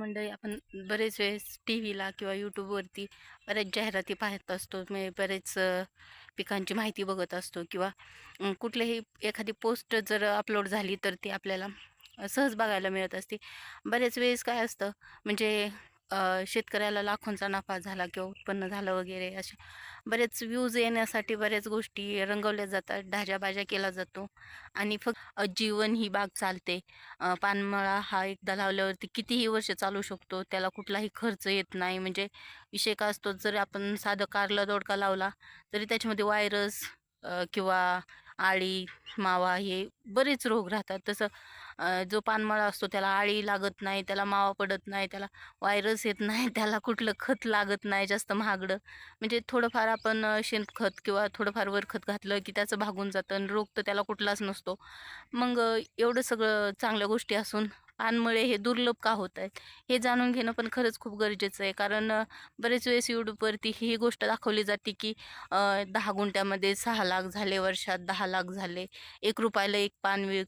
मंडळी आपण बरेच वेळेस टी व्हीला किंवा यूट्यूबवरती बऱ्याच जाहिराती पाहत असतो. म्हणजे बरेच पिकांची माहिती बघत असतो किंवा कुठलेही कुठलीही एखादी पोस्ट जर अपलोड झाली तर ती आपल्याला सहज बघायला मिळत असते. बरेच वेळेस काय असतं म्हणजे शेतकऱ्याला लाखोंचा नफा झाला किंवा उत्पन्न झालं वगैरे असे बरेच व्ह्यूज येण्यासाठी बऱ्याच गोष्टी रंगवल्या जातात ढाजाबाजा केला जातो आणि फक्त जीवन ही बाग चालते. पानमळा हा एकदा लावल्यावरती कितीही वर्ष चालू शकतो त्याला कुठलाही खर्च येत नाही. म्हणजे विषय का असतो जर आपण साधं कारला दोडका लावला तरी त्याच्यामध्ये वायरस किंवा आळी मावा हे बरेच रोग राहतात. तसं जो पानमळा असतो त्याला आळी लागत नाही त्याला मावा पडत नाही त्याला व्हायरस येत नाही त्याला कुठलं खत लागत नाही जास्त महागडं. म्हणजे थोडंफार आपण शेणखत किंवा थोडंफार वरखत घातलं की त्याचं भागून जातं आणि रोग तर त्याला कुठलाच नसतो. मग एवढं सगळं चांगल्या गोष्टी असून पानमुळे हे दुर्लभ का होत आहेत? हे जाणून घेणं पण खरंच खूप गरजेचं आहे. कारण बरेच वेळेस यूट्यूबवरती ही गोष्ट दाखवली जाते की दहा गुंठ्यामध्ये सहा लाख झाले वर्षात दहा लाख झाले. एक रुपयाला एक पान विक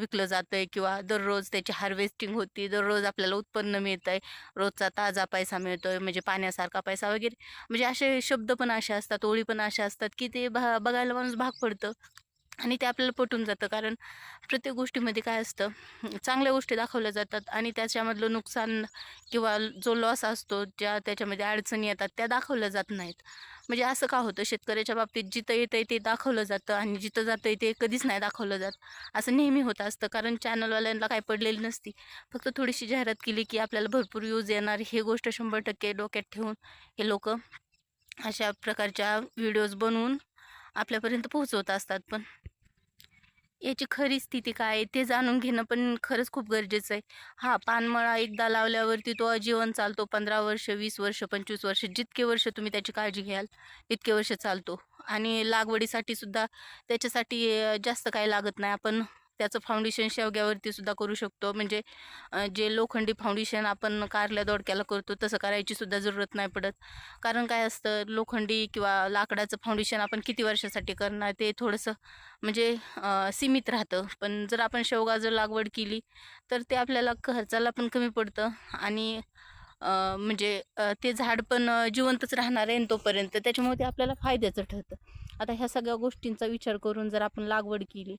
विकलं जातं आहे किंवा दररोज त्याची हार्वेस्टिंग होती दररोज आपल्याला उत्पन्न मिळतं आहे रोजचा ताजा पैसा मिळतो आहे म्हणजे पाण्यासारखा पैसा वगैरे. म्हणजे असे शब्द पण असे असतात ओळी पण अशा असतात की ते भा बघायला माणूस भाग पडतं. आणि ते आपल्याला पटून जातं. कारण प्रत्येक गोष्टीमध्ये काय असतं चांगल्या गोष्टी दाखवल्या जातात आणि त्याच्यामधलं नुकसान किंवा जो लॉस असतो ज्या त्याच्यामध्ये अडचणी येतात त्या दाखवल्या जात नाहीत. म्हणजे असं का होतं? शेतकऱ्याच्या बाबतीत जिथं येतं ते दाखवलं जातं आणि जिथं जातं ते कधीच नाही दाखवलं जात. असं नेहमी होत असतं. कारण चॅनलवाल्यांना काही पडलेली नसती. फक्त थोडीशी जाहिरात केली की आपल्याला भरपूर यूज येणार. हे गोष्ट शंभर टक्के डोक्यात ठेवून हे लोक अशा प्रकारच्या व्हिडिओज बनवून आपल्यापर्यंत पोहोचवत असतात. पण याची खरी स्थिती काय आहे ते जाणून घेणं पण खरंच खूप गरजेचं आहे. हा पानमळा एकदा लावल्यावरती तो आजीवन चालतो पंधरा वर्ष वीस वर्ष पंचवीस वर्ष जितके वर्ष तुम्ही त्याची काळजी घ्याल तितके वर्ष चालतो. आणि लागवडीसाठी सुद्धा त्याच्यासाठी जास्त काही लागत नाही. आपण त्याचं फाउंडेशन शेवग्यावरती सुद्धा करू शकतो. म्हणजे जे लोखंडी फाउंडेशन आपण कारल्या दोडक्याला करतो तसं करायची सुद्धा जरूरत नाही पडत. कारण काय असतं लोखंडी किंवा लाकडाचं फाउंडेशन आपण किती वर्षासाठी करणार ते थोडंसं म्हणजे सीमित राहतं. पण जर आपण शेवगा जर लागवड केली तर ते आपल्याला खर्चाला पण कमी पडतं. आणि म्हणजे ते झाड पण जिवंतच राहणार आहे तोपर्यंत. त्याच्यामुळे ते आपल्याला फायद्याचं ठरतं. आता ह्या सगळ्या गोष्टींचा विचार करून जर आपण लागवड केली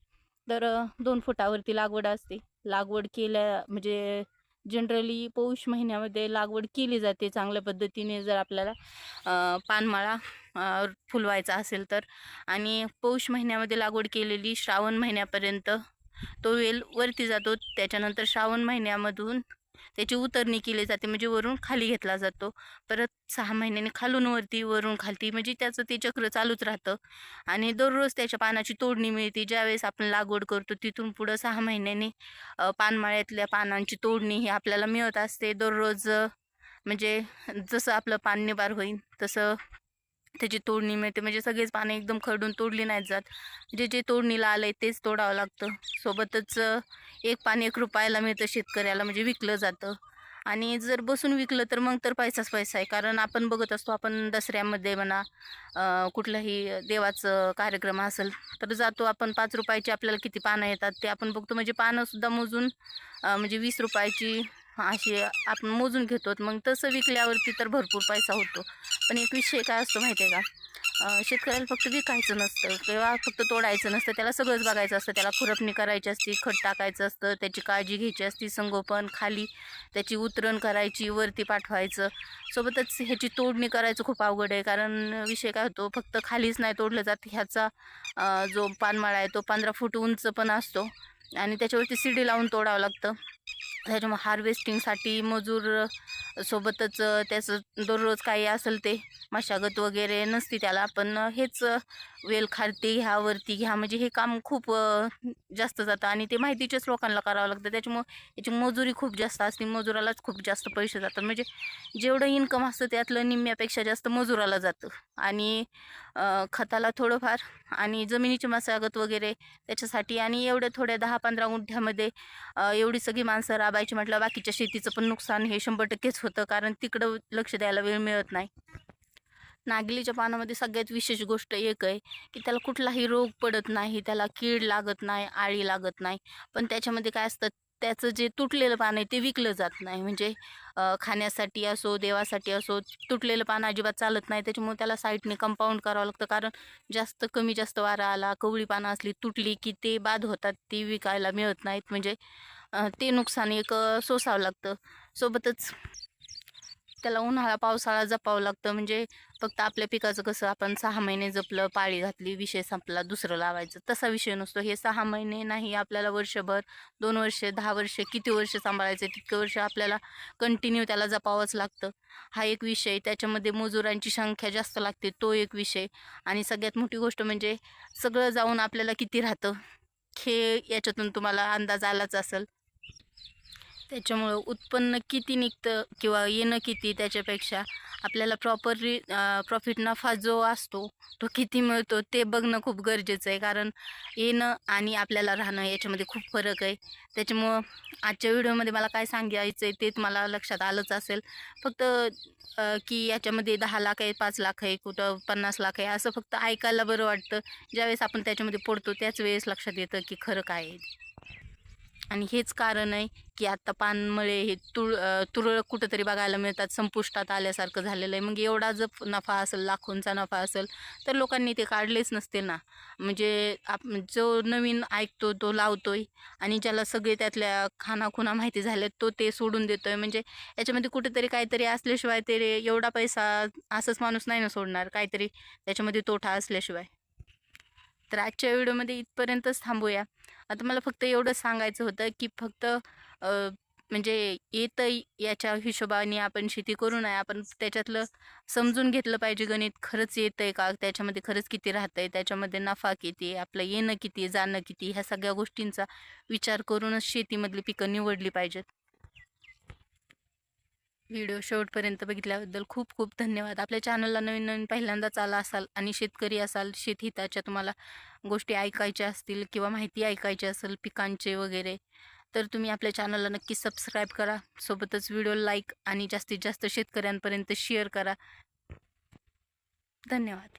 तर दोन फुटावरती लागवड असते. लागवड केल्या म्हणजे जनरली पौष महिन्यामध्ये लागवड केली जाते चांगल्या पद्धतीने जर आपल्याला पानमाळा फुलवायचा असेल तर. आणि पौष महिन्यामध्ये लागवड केलेली श्रावण महिन्यापर्यंत तो वेल वरती जातो. त्याच्यानंतर श्रावण महिन्यामधून त्याची उतरणी केली जाते म्हणजे वरून खाली घेतला जातो. परत सहा महिन्याने खालून वरती वरून खालती म्हणजे त्याचं ते चक्र चालूच राहतं. आणि दररोज त्याच्या पानाची तोडणी मिळते. ज्यावेळेस आपण लागवड करतो तिथून पुढं सहा महिन्याने पानमाळ्यातल्या पानांची तोडणी ही आपल्याला मिळत असते. दररोज म्हणजे जसं आपलं पान निबार होईल तसं त्याची तोडणी मिळते. म्हणजे सगळेच पानं एकदम खरडून तोडली नाहीत जात. जे जे तोडणीला आलं आहे तेच तोडावं लागतं. सोबतच एक पान एक रुपयाला मिळतं शेतकऱ्याला म्हणजे विकलं जातं. आणि जर बसून विकलं तर मग तर पैसाच पैसा आहे. कारण आपण बघत असतो आपण दसऱ्यामध्ये म्हणा कुठलाही देवाचं कार्यक्रम असेल तर जातो आपण पाच रुपयाची आपल्याला किती पानं येतात ते आपण बघतो. म्हणजे पानंसुद्धा मोजून म्हणजे वीस रुपयाची अशी आपण मोजून घेतो. मग तसं विकल्यावरती तर भरपूर पैसा होतो. पण एक विषय काय असतो माहिती आहे का शेतकऱ्याला फक्त विकायचं नसतं किंवा फक्त तोडायचं नसतं. त्याला सगळंच बघायचं असतं. त्याला खुरपणी करायची असते खत टाकायचं असतं त्याची काळजी घ्यायची असती संगोपन खाली त्याची उतरण करायची वरती पाठवायचं. सोबतच ह्याची तोडणी करायचं खूप अवघड आहे. कारण विषय काय होतो फक्त खालीच नाही तोडलं जात. ह्याचा जो पानमाळा आहे तो पंधरा फूट उंच पण असतो. आणि त्याच्यावरती शिडी लावून तोडावं लागतं. त्याच्यामुळे हार्वेस्टिंगसाठी मजूर सोबतच त्याचं दररोज काही असेल ते मशागत वगैरे नसती त्याला. पण हेच वेल खालती घ्या वरती घ्या म्हणजे हे काम खूप जास्त जातं आणि ते माहितीच्याच लोकांना करावं लागतं. त्याच्यामुळं याची मजुरी खूप जास्त असते मजुरालाच खूप जास्त पैसे जातात. म्हणजे जेवढं इन्कम असतं त्यातलं निम्म्यापेक्षा जास्त मजुराला जातं. आणि खताला थोडंफार आणि जमिनीची मशागत वगैरे त्याच्यासाठी आणि एवढ्या थोड्या दहा पंधरा गुंठ्यामध्ये एवढी सगळी माणसं राबायची म्हटलं बाकीच्या शेतीचं पण नुकसान हे शंभर टक्केच होतं कारण तिकडं लक्ष द्यायला वेळ मिळत नाही. नागलीच्या पानामध्ये सगळ्यात विशेष गोष्ट एक आहे की त्याला कुठलाही रोग पडत नाही त्याला कीड लागत नाही आळी लागत नाही. पण त्याच्यामध्ये काय असतं त्याचं जे तुटलेलं पान आहे ते विकलं जात नाही. म्हणजे खाण्यासाठी असो देवासाठी असो तुटलेलं पान अजिबात चालत नाही. त्याच्यामुळे त्याला साईडने कंपाऊंड करावं लागतं. कारण जास्त कमी जास्त वारा आला कवळी पानं असली तुटली की ते बाद होतात. ती विकायला मिळत नाहीत. म्हणजे ते नुकसान एक सोसावं लागतं. सोबतच त्याला उन्हाळा पावसाळा जपावं लागतं. म्हणजे फक्त आपल्या पिकाचं कसं आपण सहा महिने जपलं पाळी घातली विषय संपला दुसरं लावायचं तसा विषय नसतो. हे सहा महिने नाही आपल्याला वर्षभर दोन वर्ष दहा वर्ष किती वर्ष सांभाळायचं तितके वर्ष आपल्याला कंटिन्यू त्याला जपावंच लागतं. हा एक विषय. त्याच्यामध्ये मजुरांची संख्या जास्त लागते तो एक विषय. आणि सगळ्यात मोठी गोष्ट म्हणजे सगळं जाऊन आपल्याला किती राहतं हे याच्यातून तुम्हाला अंदाज आलाच असेल. त्याच्यामुळं उत्पन्न किती निघतं किंवा येणं किती त्याच्यापेक्षा आपल्याला प्रॉपरली प्रॉफिट नफा जो असतो तो किती मिळतो ते बघणं खूप गरजेचं आहे. कारण येणं आणि आपल्याला राहणं याच्यामध्ये खूप फरक आहे. त्याच्यामुळं आजच्या व्हिडिओमध्ये मला काय सांगायचं आहे ते तुम्हाला लक्षात आलंच असेल. फक्त की याच्यामध्ये दहा लाख आहे पाच लाख आहे कुठं पन्नास लाख आहे असं फक्त ऐकायला बरं वाटतं. ज्यावेळेस आपण त्याच्यामध्ये पडतो त्याच वेळेस लक्षात येतं की खरं काय आहे. आणि हेच कारण आहे की आत्ता पानमळे हे तुळ तुरळक कुठंतरी बघायला मिळतात संपुष्टात आल्यासारखं झालेलं आहे. मग एवढा जर नफा असेल लाखोंचा नफा असेल तर लोकांनी ते काढलेच नसते ना. म्हणजे आप जो नवीन ऐकतो तो लावतोय आणि ज्याला सगळे त्यातल्या खानाखुना माहिती झाल्या तो ते सोडून देतोय. म्हणजे याच्यामध्ये कुठेतरी काहीतरी असल्याशिवाय ते रे- एवढा पैसा असंच माणूस नाही ना सोडणार. काहीतरी त्याच्यामध्ये तोटा असल्याशिवाय. तर आजच्या व्हिडिओमध्ये इथपर्यंतच थांबूया. आता मला फक्त एवढंच सांगायचं होतं की फक्त म्हणजे येतं याच्या हिशोबाने आपण शेती करू नये. आपण त्याच्यातलं समजून घेतलं पाहिजे गणित खरंच येतं आहे का? त्याच्यामध्ये खरंच किती राहतं आहे त्याच्यामध्ये नफा किती? आहे आपलं येणं किती? आहे जाणं किती? ह्या सगळ्या गोष्टींचा विचार करूनच शेतीमधली पिकं निवडली पाहिजेत. व्हिडिओ शेवटपर्यंत बघितल्याबद्दल खूप खूप धन्यवाद. आपल्या चॅनलला नवीन नवीन पहिल्यांदाच आला असाल आणि शेतकरी असाल शेतहिताच्या तुम्हाला गोष्टी ऐकायच्या असतील किंवा माहिती ऐकायची असेल पिकांचे वगैरे तर तुम्ही आपल्या चॅनलला नक्की सबस्क्राईब करा. सोबतच व्हिडिओ लाईक आणि जास्तीत जास्त शेतकऱ्यांपर्यंत शेअर करा. धन्यवाद.